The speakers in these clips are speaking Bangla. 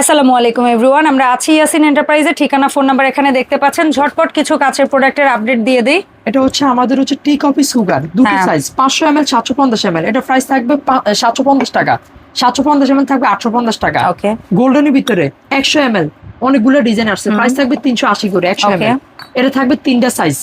আসসালামু আলাইকুম এভরিওয়ান আমরা আছি ইয়াসিন এন্টারপ্রাইজের ঠিকানা ফোন নাম্বার এখানে দেখতে পাচ্ছেন। ঝটপট কিছু কাছের প্রোডাক্টের আপডেট দিয়ে দিই। এটা হচ্ছে আমাদের হচ্ছে টি কফি সুগার দুটো। সাইজ পাঁচশো এম এল সাতশো পঞ্চাশ এম এল এটা প্রাইস থাকবে সাতশো পঞ্চাশ টাকা। সাতশো পঞ্চাশ এম এল থাকবে আটশো পঞ্চাশ টাকা। ওকে গোল্ডেনের ভিতরে একশো এম এল অনেকগুলো ডিজাইন আসছে। প্রাইস থাকবে তিনশো আশি করে একশো এম Okay. এটা থাকবে তিনটা সাইজ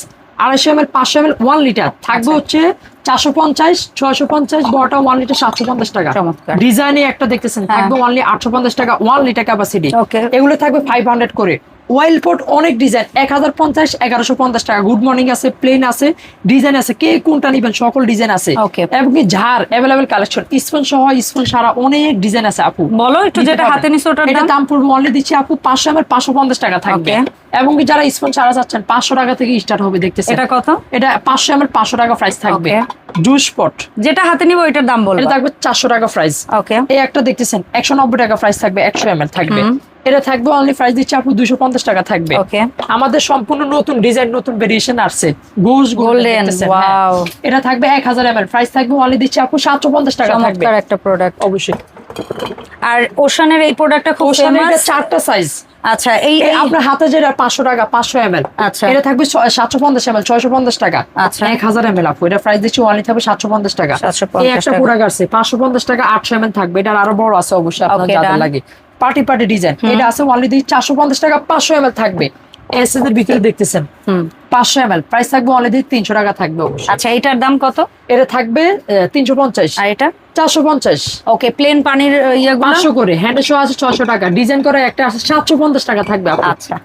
আড়াইশো এম এল পাঁচশো এম এল ওয়ান লিটার থাকবে আচ্ছা। হচ্ছে চারশো পঞ্চাশ ছয়শো পঞ্চাশ বড়টা ওয়ান লিটার সাতশো পঞ্চাশ টাকা চমৎকার। ডিজাইনে একটা দেখতেছেন একদম থাকবে ওয়ানলি আটশো পঞ্চাশ টাকা ওয়ান লিটার ক্যাপাসিটি. এগুলো থাকবে ফাইভ হান্ড্রেড করে ওয়াইল পোর্ট অনেক ডিজাইন। এক হাজার পঞ্চাশ এগারোশো পঞ্চাশ টাকা। গুড মর্নিং আছে প্লেন আছে ডিজাইন আছে কে কোনটা নিবেন সকল ডিজাইন আছে. এবং ঝাড় অ্যাভেলেবেল কালেকশন স্পন সহ স্পন সারা অনেক ডিজাইন আছে আপু। বলো একটু যেটা হাতে নিছো ওটার এটা দাম? দাম পড়বে দিচ্ছি আপু পাঁচশো আমার পাঁচশো পঞ্চাশ টাকা থাকবে। এবং কি যারা স্পন সারা চাচ্ছেন পাঁচশো টাকা থেকে স্টার্ট হবে দেখতেছেন। এটা কত? এটা পাঁচশো আমার পাঁচশো টাকা প্রাইস থাকবে. Juice pot. যেটা হাতে নিব ওইটার দাম বলব। এটা থাকবে চারশো টাকা প্রাইস ওকে এই একটা দেখতেছেন একশো নব্বই টাকা প্রাইস থাকবে একশো এম থাকবে। এটা থাকবে অনলি প্রাইস দিচ্ছে আপু দুশো পঞ্চাশ টাকা থাকবে। ওকে আমাদের সম্পূর্ণ নতুন ডিজাইন নতুন ভেরিয়েশন আসছে। গোস Golden, wow. এটা থাকবে এক হাজার এম প্রাইস থাকবে অনলি দিচ্ছে আপু সাতশো পঞ্চাশ টাকা থাকবে। একটা প্রোডাক্ট অবশ্যই। আর ওশানের এই প্রোডাক্টটা খুব ফেমাস চারটা সাইজ আচ্ছা এই আপনার হাতে যেটা পাঁচশো টাকা পাঁচশো এম আচ্ছা। এটা থাকবে সাতশো পঞ্চাশ এম ছয়শো পঞ্চাশ টাকা। আচ্ছা। এক হাজার এম আপু এটা প্রাইস দিচ্ছি অনলি থাকবে সাতশো পঞ্চাশ টাকা। 750 এই একটা। প্রোডাক্ট আছে পাঁচশো পঞ্চাশ টাকা আটশো এম থাকবে। এটা আরও বড় আছে অবশ্যই আপনার লাগে। Party party design. এটা আছে অনলি চারশো পঞ্চাশ টাকা পাঁচশো এম থাকবে। এস এর ভিতরে দেখতেছেন। হুম। পাঁচশো এম প্রাইস থাকবে অনলি তিনশো টাকা থাকবে আচ্ছা এটার দাম কত? এটা থাকবে তিনশো পঞ্চাশ। আর এটা? চারশো পঞ্চাশ। ওকে প্লেন পানির আহ, পাঁচশো করে। হ্যান্ডে শো আছে ছশো টাকা। ডিজাইন করে একটা আছে সাতশো পঞ্চাশ টাকা থাকবে। আচ্ছা।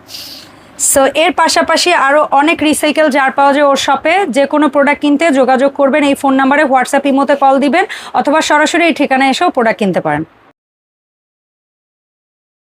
সো এর পাশাপাশি আরও অনেক রিসাইকেল জার পাওয়া যায় ওর শপে যে কোনো প্রোডাক্ট কিনতে যোগাযোগ করবেন। এই ফোন নাম্বারে হোয়াটসঅ্যাপ ইমোতে কল দিবেন। অথবা সরাসরি এই ঠিকানায় এসেও প্রোডাক্ট কিনতে পারেন।